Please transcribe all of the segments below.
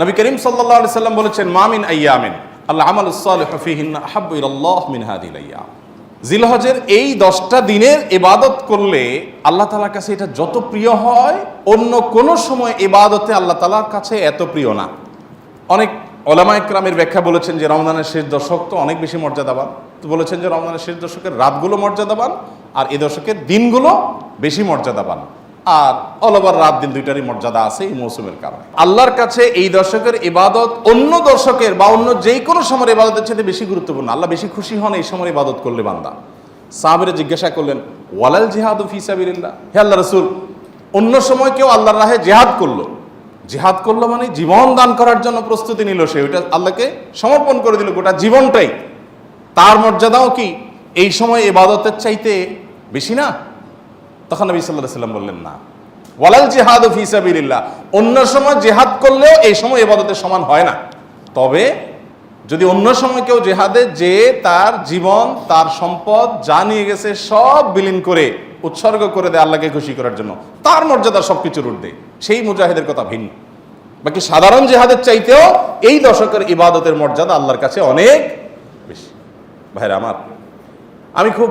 নবী করিম সাল্লাল্লাহু আলাইহি সাল্লাম বলেছেন মামিন আইয়ামিন আল্লাহ আমাল মিন হাদিল জিলহজের এই দশটা দিনের এবাদত করলে আল্লাহ তালার কাছে এটা যত প্রিয় হয়, অন্য কোনো সময় এবাদতে আল্লাহ তালার কাছে এত প্রিয় না। অনেক ওলামা ইকরামের ব্যাখ্যা বলেছেন যে রমজানের শেষ দশক তো অনেক বেশি মর্যাদাবান। তো বলেছেন যে রমজানের শেষ দশকের রাতগুলো মর্যাদাবান আর এ দশকের দিনগুলো বেশি মর্যাদাবান। আর অল ওভার রাত দিন দুইটারই মর্যাদা আছে এই মৌসুমের কারণে। আল্লাহর কাছে এই দশকের ইবাদত অন্য দশকের বা অন্য যে কোনো সময়ের ইবাদতের চাইতে বেশি গুরুত্বপূর্ণ। আল্লাহ বেশি খুশি হন এই সময় ইবাদত করলে বান্দা। সাহাবের জিজ্ঞাসা করলেন, ওয়ালাল জিহাদ ফিসাবিল্লাহ হে আল্লাহ রসুল, অন্য সময় কেউ আল্লাহর রাহে জেহাদ করল। জেহাদ করল মানে জীবন দান করার জন্য প্রস্তুতি নিল সে। ওইটা আল্লাহকে সমর্পণ করে দিল গোটা জীবনটাই। তার মর্যাদাও কি এই সময় এবাদতের চাইতে বেশি না? তখন নবী সাল্লাহ সাল্লাম বললেন, না। ওয়ালাল জেহাদ ফিসাবিল্লাহ অন্য সময় জেহাদ করলেও এই সময় ইবাদতের সমান হয় না। তবে যদি অন্য সময় কেউ জেহাদে যে তার জীবন, তার সম্পদ যা নিয়ে গেছে সব বিলীন করে, উৎসর্গ করে দেয় আল্লাহকে খুশি করার জন্য, তার মর্যাদা সব কিছুর ঊর্ধ্বে সেই মুজাহিদের কথা ভিন্ন। বাকি সাধারণ জেহাদের চাইতেও এই দশকের ইবাদতের মর্যাদা আল্লাহর কাছে অনেক বেশি। ভাইরা আমার, আমি খুব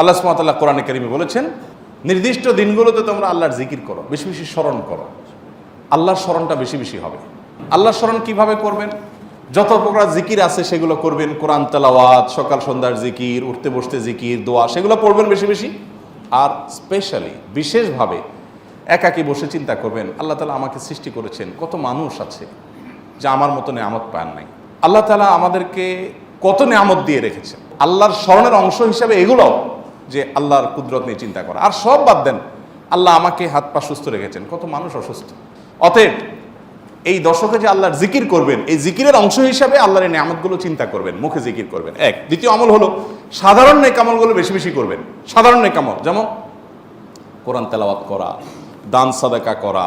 আল্লাহ সুমাতাল্লাহ কোরআনে কারিমে বলেছেন, নির্দিষ্ট দিনগুলোতে তোমরা আল্লাহর জিকির করো, বেশি বেশি স্মরণ করো। আল্লাহর স্মরণটা বেশি বেশি হবে। আল্লাহর স্মরণ কীভাবে করবেন? যত প্রকার জিকির আছে সেগুলো করবেন, কোরআন তালাওয়াত, সকাল সন্ধ্যার জিকির, উঠতে বসতে জিকির, দোয়া, সেগুলো পড়বেন বেশি বেশি। আর স্পেশালি বিশেষভাবে একাকি বসে চিন্তা করবেন, আল্লাহ তালা আমাকে সৃষ্টি করেছেন, কত মানুষ আছে যা আমার মতো নেয়ামত পান নাই। আল্লাহ তালা আমাদেরকে কত নেয়ামত দিয়ে রেখেছেন। আল্লাহর স্মরণের অংশ হিসাবে এগুলোও যে আল্লাহর কুদরত নিয়ে চিন্তা করা। আর সব বাদ দেন, আল্লাহ আমাকে হাত পা সুস্থ রেখেছেন। কত মানুষ অসুস্থ। অতএব এই দশকে যে আল্লাহর জিকির করবেন, এই জিকিরের অংশ হিসাবে আল্লাহর এই নিয়ামতগুলো চিন্তা করবেন, মুখে জিকির করবেন। এক। দ্বিতীয় আমল হলো, সাধারণ নেকামলগুলো বেশি বেশি করবেন। সাধারণ নেকামল যেমন কোরআন তেলাওয়াত করা, দান সাদাকা করা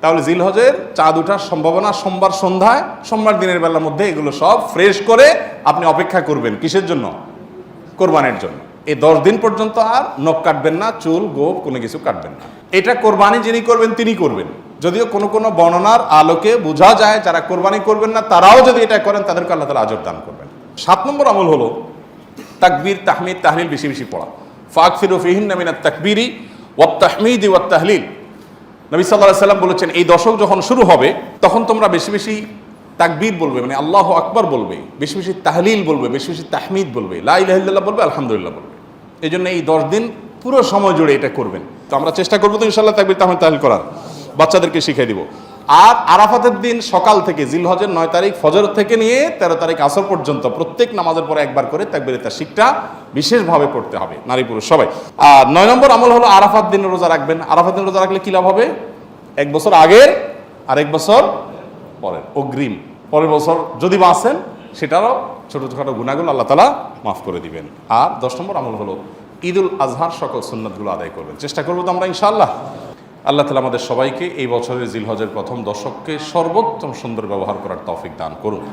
তাহলে জিলহজের চাঁদ ওঠার সম্ভাবনা সোমবার সন্ধ্যায়, সোমবার দিনের বেলার মধ্যে এগুলো সব ফ্রেশ করে আপনি অপেক্ষা করবেন। কিসের জন্য? কোরবানির জন্য। এই দশ দিন পর্যন্ত আর নখ কাটবেন না, চুল গোপ কোনো কিছু কাটবেন না। এটা কোরবানি যিনি করবেন, তিনি করবেন। যদিও কোনো কোনো বর্ণনার আলোকে বোঝা যায়, যারা কোরবানি করবেন না, তারাও যদি এটা করেন, তাদেরকে আল্লাহ তালা আজর দান করবেন। সাত নম্বর আমল হলো তাকবীর, তাহমিদ, তাহলিল বেশি বেশি পড়া। ফাক ফিরু ফিহিন নামিনা তাকবীরি ওয়াত তাহমিদ ওয়াত তাহলিল। নবী সাল্লাহ সাল্লাম বলেছেন, এই দশক যখন শুরু হবে, তখন তোমরা বেশি বেশি তাকবীর বলবে মানে আল্লাহ আকবর বলবে, বেশি বেশি তাহলিল বলবে, বেশি বেশি তাহমিদ বলবে লাই ইলাহা বলবে, আলহামদুলিল্লাহ বলবে। এই জন্য এই দশ দিন পুরো সময় জুড়ে এটা করবেন। তো আমরা চেষ্টা করব তো ইনশাল্লাহ তাকবির তাহমিদ তাহলিল করার। বাচ্চাদেরকে শিখিয়ে দিব। আর আরাফাতের দিন সকাল থেকে জিলহজের নয় তারিখ ফজর থেকে নিয়ে তেরো তারিখ আসর পর্যন্ত প্রত্যেক নামাজের পরে একবার করে তাকবিরে তার শিখটা বিশেষভাবে পড়তে হবে, নারী পুরুষ সবাই। আর নয় নম্বর আমল হলো আরাফাত দিন রোজা রাখবেন। আরাফাত দিন রোজা রাখলে কি লাভ হবে? এক বছর আগের আর এক বছর পরের। অগ্রিম। পরের বছর যদি বাঁচেন, সেটারও ছোটো ছোটো গুণাগুলো আল্লাহ তালা মাফ করে দিবেন। আর দশ নম্বর আমল হলো ঈদুল আজহার সকল সুন্নতগুলো আদায় করবেন। চেষ্টা করব তো আমরা ইনশাআল্লাহ। আল্লাহ তালা আমাদের সবাইকে এই বছরের জিলহজের প্রথম দশককে সর্বোত্তম সুন্দর ব্যবহার করার তৌফিক দান করুন।